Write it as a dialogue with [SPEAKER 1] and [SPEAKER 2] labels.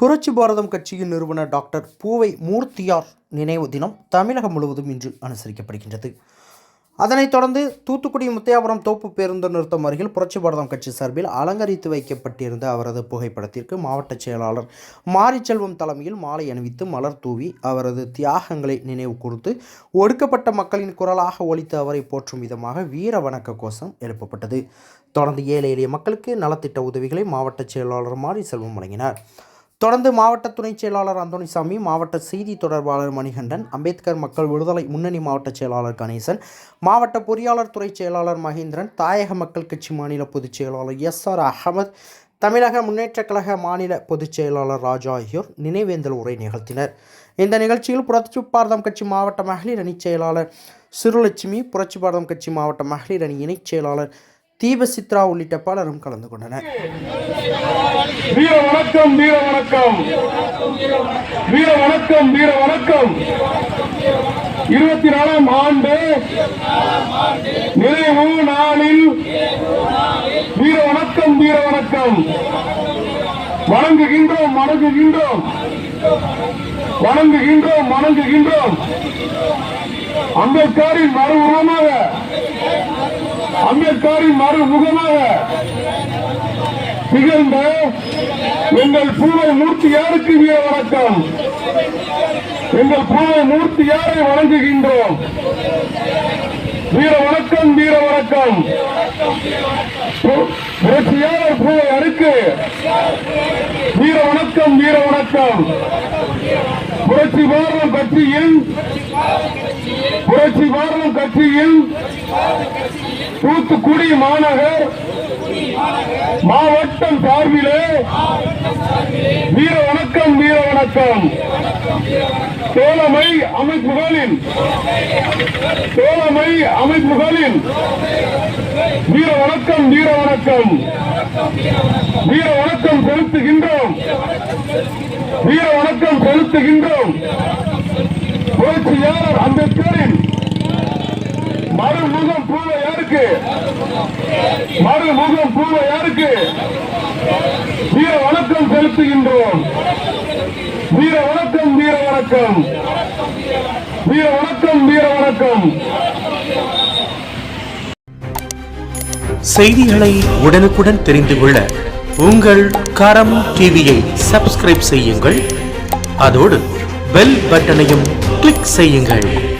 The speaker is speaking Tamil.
[SPEAKER 1] புரட்சி பாரதம் கட்சியின் நிறுவனர் டாக்டர் பூவை மூர்த்தியார் நினைவு தினம் தமிழகம் முழுவதும் இன்று அனுசரிக்கப்படுகின்றது. அதனைத் தொடர்ந்து தூத்துக்குடி முத்தையாபுரம் தோப்பு பேருந்து நிறுத்தம் அருகில் புரட்சி பாரதம் கட்சி சார்பில் அலங்கரித்து வைக்கப்பட்டிருந்த அவரது புகைப்படத்திற்கு மாவட்ட செயலாளர் மாரிச்செல்வம் தலைமையில் மாலை அணிவித்து மலர் தூவி அவரது தியாகங்களை நினைவு கூர்ந்து ஒடுக்கப்பட்ட மக்களின் குரலாக ஒழித்து அவரை போற்றும் விதமாக வீர வணக்க கோஷம் எழுப்பப்பட்டது. தொடர்ந்து ஏழை எளிய மக்களுக்கு நலத்திட்ட உதவிகளை மாவட்ட செயலாளர் மாரிச்செல்வம் வழங்கினார். தொடர்ந்து மாவட்ட துணைச் செயலாளர் அந்தோணிசாமி மாவட்ட செய்தி தொடர்பாளர் மணிகண்டன் அம்பேத்கர் மக்கள் விடுதலை முன்னணி மாவட்ட செயலாளர் கணேசன் மாவட்ட பொறியாளர் துறை செயலாளர் மகேந்திரன் தாயக மக்கள் கட்சி மாநில பொதுச் செயலாளர் எஸ் ஆர் அகமது தமிழக முன்னேற்றக் கழக மாநில பொதுச் செயலாளர் ராஜா ஆகியோர் நினைவேந்தல் உரை நிகழ்த்தினர். இந்த நிகழ்ச்சியில் புரட்சி பாரதம் கட்சி மாவட்ட மகளிர் அணிச் செயலாளர் சிறுலட்சுமி புரட்சி பாரதம் கட்சி மாவட்ட மகளிர் அணி இணைச் செயலாளர் தீபசித்ரா உள்ளிட்ட பலரும் கலந்து கொண்டனர்.
[SPEAKER 2] வீர வணக்கம் வீர வணக்கம். வீர வணக்கம் வீர வணக்கம். இருபத்தி நாலாம் ஆண்டு நிறைவு நாளில் வீர வணக்கம் வீர வணக்கம். வணங்குகின்றோம் வணங்குகின்றோம். வணங்குகின்றோம் வணங்குகின்றோம். அம்பேத்கரின் மறு உருவமாக அம்பேத்கரின் மறுமுகமாக திகழ்ந்த எங்கள் பூவை மூர்த்தியாருக்கு வீர வணக்கம்? எங்கள் பூவை மூர்த்தியாரை வணங்குகின்றோம்? வீர வணக்கம் வீர வணக்கம். பு- புரட்சியாளர் பூவை அடுக்கு. வீர வணக்கம் வீர வணக்கம். புரட்சி பாரதம் கட்சியின் கட்சி பாரதம் கட்சியின் தூத்துக்குடி மாநகர் மாவட்டம் சார்பிலே வீர வணக்கம் வீர வணக்கம் தோழமை அமைப்புகளின் தோழமை அமைப்புகளின் வீர வணக்கம் வீர வணக்கம் வீர வணக்கம் செலுத்துகின்றோம். வீர வணக்கம் செலுத்துகின்றோம். புரட்சியாளர் அம்பேத்கரின் மறுமுகம் பூவை யாருக்கு? மறுமுகம் பூவை யாருக்கு? வீர வணக்கம் செலுத்துகின்றோம். வீர வணக்கம் வீர வணக்கம். வீர வணக்கம் வீர வணக்கம்.
[SPEAKER 3] செய்திகளை உடனுக்குடன் தெரிந்து கொள்ள உங்கள் கரம் டிவியை சப்ஸ்கிரைப் செய்யுங்கள். அதோடு பெல் பட்டனையும் கிளிக் செய்யுங்கள்.